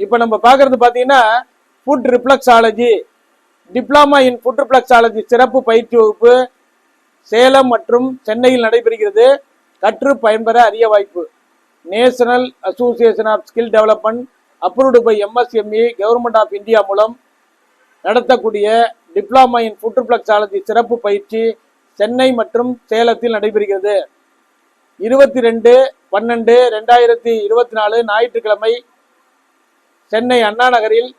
இப்போ நம்ம பார்க்கறது பார்த்தீங்கன்னா foot reflexology diploma in foot reflexology சிறப்பு பயிற்சி வகுப்பு சேலம் மற்றும் சென்னையில் நடைபெறுகிறது. கற்று பயன்பெற அரிய வாய்ப்பு. National association of skill development approved by MSME government of India மூலம் நடத்தக்கூடிய டிப்ளமா இன் ஃபுட் ரிப்ளக்ஸாலஜி சிறப்பு பயிற்சி சென்னை மற்றும் சேலத்தில் நடைபெறுகிறது. இருபத்தி ரெண்டு பன்னெண்டு ரெண்டாயிரத்தி இருபத்தி நாலு ஞாயிற்றுக்கிழமை சென்னை அண்ணா நகரில்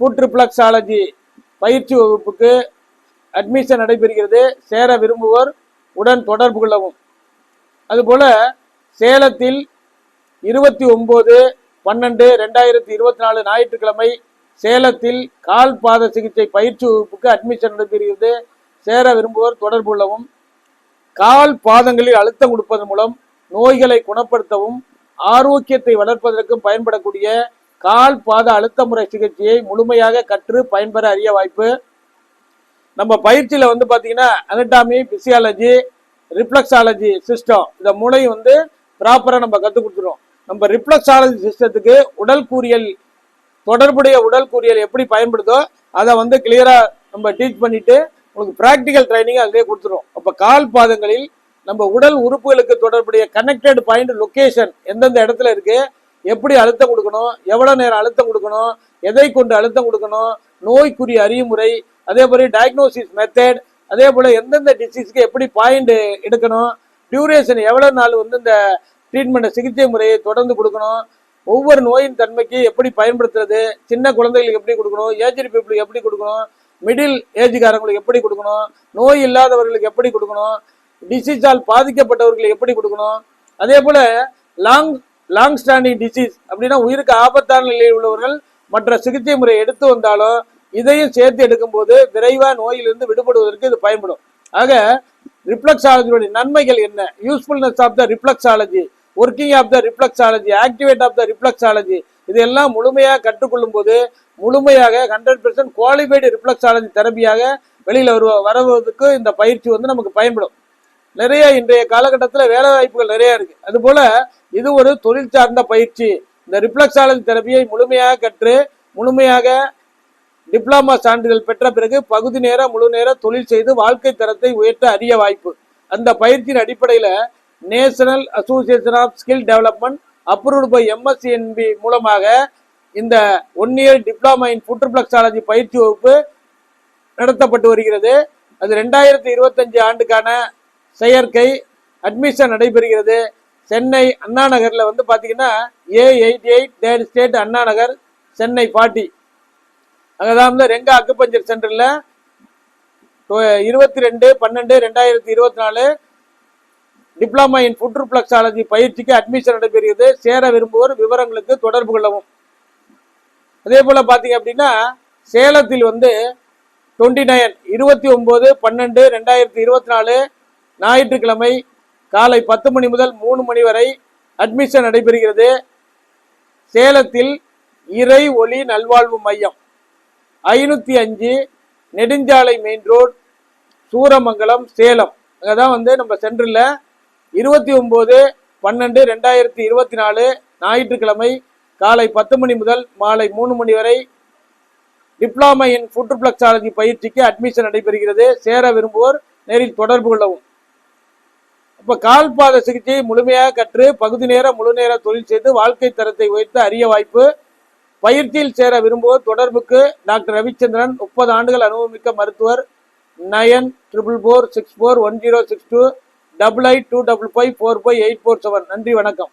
ஃபுட் பயிற்சி வகுப்புக்கு அட்மிஷன் நடைபெறுகிறது. சேர விரும்புவோர் உடன் தொடர்பு கொள்ளவும். அதுபோல் சேலத்தில் இருபத்தி ஒம்பது பன்னெண்டு ரெண்டாயிரத்தி இருபத்தி நாலு ஞாயிற்றுக்கிழமை சேலத்தில் கால் பாத சிகிச்சை பயிற்சி வகுப்புக்கு அட்மிஷன் நடைபெறுகிறது. சேர விரும்புவோர் தொடர்பு கொள்ளவும். கால் பாதங்களில் அழுத்தம் கொடுப்பதன் மூலம் நோய்களை குணப்படுத்தவும் ஆரோக்கியத்தை வளர்ப்பதற்கும் பயன்படக்கூடிய கால் பாத அழுத்த முறை சிகிச்சையை முழுமையாக கற்று பயன்பெற அறிய வாய்ப்பு. நம்ம பயிற்சியில வந்து பார்த்தீங்கன்னா அனட்டாமி பிசியாலஜி ரிஃப்ளக்ஸாலஜி சிஸ்டம் இந்த மூளையும் வந்து ப்ராப்பரா நம்ம கற்றுக் கொடுத்துருவோம். நம்ம ரிஃப்ளக்ஸாலஜி சிஸ்டத்துக்கு உடல் கூறியல் தொடர்புடைய உடல் கூறியல் எப்படி பயன்படுதோ அதை வந்து கிளியரா நம்ம டீச் பண்ணிட்டு உங்களுக்கு ப்ராக்டிக்கல் ட்ரைனிங் அதிலே கொடுத்துருவோம். அப்போ கால் பாதங்களில் நம்ம உடல் உறுப்புகளுக்கு தொடர்புடைய கனெக்டட் பாயிண்ட் லொக்கேஷன் எந்தெந்த இடத்துல இருக்கு எப்படி அழுத்தம் கொடுக்கணும் எவ்வளவு நேரம் அழுத்தம் கொடுக்கணும் எதை கொண்டு அழுத்தம் கொடுக்கணும் நோய்க்குரிய அறிமுறை அதே போல டயக்னோசிஸ் மெத்தட் அதே போல எந்தெந்த டிசீஸ்க்கு எப்படி பாயிண்ட் எடுக்கணும் டியூரேஷன் எவ்வளவு நாள் வந்து இந்த ட்ரீட்மெண்ட் சிகிச்சை முறையை தொடர்ந்து கொடுக்கணும் ஒவ்வொரு நோயின் தன்மைக்கு எப்படி பயன்படுத்துறது சின்ன குழந்தைகளுக்கு எப்படி கொடுக்கணும் ஏஜ்டு பீப்புளுக்கு எப்படி கொடுக்கணும் மிடில் ஏஜ்காரங்களுக்கு எப்படி கொடுக்கணும் நோய் இல்லாதவர்களுக்கு எப்படி கொடுக்கணும் டிசீஸால் பாதிக்கப்பட்டவர்களுக்கு எப்படி கொடுக்கணும் அதே போல லாங் லாங் ஸ்டாண்டிங் டிசீஸ் அப்படின்னா உயிருக்கு ஆபத்தான நிலையில் உள்ளவர்கள் மற்ற சிகிச்சை முறை எடுத்து வந்தாலும் இதையும் சேர்த்து எடுக்கும்போது விரைவாக நோயிலிருந்து விடுபடுவதற்கு இது பயன்படும். ஆக ரிப்ளக்ஸாலஜியோட நன்மைகள் என்ன? Usefulness of the reflexology working of the reflexology activate of the reflexology இதெல்லாம் முழுமையாக கற்றுக்கொள்ளும் போது முழுமையாக ஹண்ட்ரட் பெர்சன்ட் குவாலிஃபைடு ரிப்ளக்ஸாலஜி தெரப்பியாக வெளியில் வருவ வருவதற்கு இந்த பயிற்சி வந்து நமக்கு பயன்படும். நிறைய இன்றைய காலகட்டத்தில் வேலை வாய்ப்புகள் நிறைய இருக்கு. அதுபோல இது ஒரு தொழில் சார்ந்த பயிற்சி. இந்த ரிப்ளக்ஸாலஜி தெரப்பியை முழுமையாக கற்று முழுமையாக டிப்ளமா சான்றிதழ் பெற்ற பிறகு பகுதி நேர முழு நேர தொழில் செய்து வாழ்க்கை தரத்தை உயர்த்த அரிய வாய்ப்பு. அந்த பயிற்சியின் அடிப்படையில் national association of skill development approved by MSCNP மூலமாக இந்த one year diploma in foot reflexology பயிற்சி வகுப்பு நடத்தப்பட்டு வருகிறது. அது ரெண்டாயிரத்தி இருபத்தஞ்சு ஆண்டுக்கான செயற்கை அட்மிஷன் நடைபெறுகிறது. சென்னை அண்ணா நகரில் வந்து பார்த்தீங்கன்னா A eighty eight third street Anna Nagar Chennai forty. அங்கதான் வந்து ரெங்கா அக்குபஞ்சர் சென்டரில் இருபத்தி ரெண்டு பன்னெண்டு ரெண்டாயிரத்தி இருபத்தி நாலு டிப்ளமா இன் ஃபுட் ரிஃப்ளக்ஸாலஜி பயிற்சிக்கு அட்மிஷன் நடைபெறுகிறது. சேர விரும்புவோர் விவரங்களுக்கு தொடர்பு கொள்ளவும். அதே போல் பார்த்தீங்க அப்படின்னா சேலத்தில் வந்து டுவெண்ட்டி நைன் இருபத்தி ஒம்பது பன்னெண்டு ரெண்டாயிரத்தி இருபத்தி நாலு ஞாயிற்றுக்கிழமை காலை பத்து மணி முதல் மூணு மணி வரை அட்மிஷன் நடைபெறுகிறது. சேலத்தில் இறை ஒளி நல்வாழ்வு மையம் ஐநூற்றி அஞ்சு நெடுஞ்சாலை மெயின் ரோட் சூரமங்கலம் சேலம். அங்கே தான் வந்து நம்ம சென்டரில் இருபத்தி ஒம்பது பன்னெண்டு ரெண்டாயிரத்தி இருபத்தி நாலு ஞாயிற்றுக்கிழமை காலை பத்து மணி முதல் மாலை மூணு மணி வரை டிப்ளமா இன் ஃபுட் பிளக்ஸாலஜி பயிற்சிக்கு அட்மிஷன் நடைபெறுகிறது. சேர விரும்புவோர் நேரில் தொடர்பு கொள்ளவும். இப்போ கால்பாத சிகிச்சையை முழுமையாக கற்று பகுதி நேர முழு நேர தொழில் செய்து வாழ்க்கை தரத்தை உயர்த்த அரிய வாய்ப்பு. பயிற்சியில் சேர விரும்புவோர் தொடர்புக்கு டாக்டர் ரவிச்சந்திரன் முப்பது ஆண்டுகள் அனுபவமிக்க மருத்துவர். Nine triple four six four one zero six two double eight two double five four five eight four seven. நன்றி வணக்கம்.